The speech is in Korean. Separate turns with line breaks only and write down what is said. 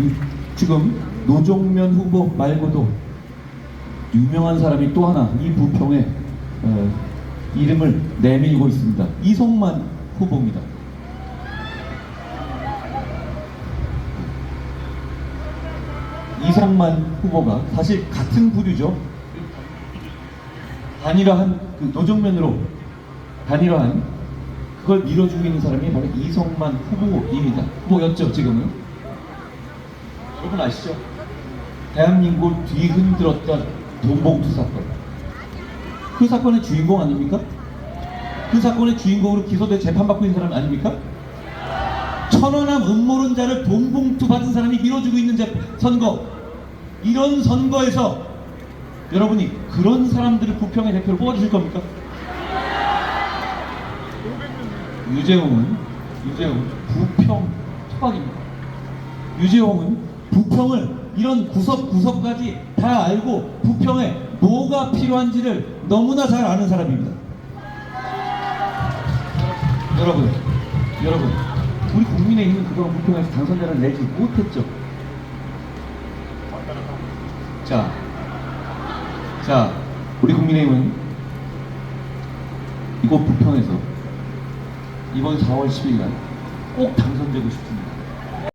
이- 지금 노종면 후보 말고도 유명한 사람이 또 하나 이 부평에 어, 이름을 내밀고 있습니다. 이성만 후보입니다. 이성만 후보가 사실 같은 부류죠. 단일화한 그 노정면으로 단일화한 그걸 밀어주고 있는 사람이 바로 이성만 후보입니다. 후보였죠 지금은. 여러분 아시죠? 대한민국을 뒤흔들었던 돈봉투 사건. 그 사건의 주인공 아닙니까? 그 사건의 주인공으로 기소돼 재판받고 있는 사람 아닙니까? 천원함 음모론자를 돈봉투 받은 사람이 밀어주고 있는 재- 선거 이런 선거에서 여러분이 그런 사람들을 부평의 대표로 뽑아주실 겁니까? 유재홍은 유재홍 부평 토박입니다. 유재홍은 부평을 이런 구석구석까지 다 알고 부평에 뭐가 필요한지를 너무나 잘 아는 사람입니다. 여러분, 여러분, 우리 국민의힘은 그동안 부평에서 당선자를 내지 못했죠. 자, 자, 우리 국민의힘은 이곳 부평에서 이번 4월 10일 날꼭 당선되고 싶습니다.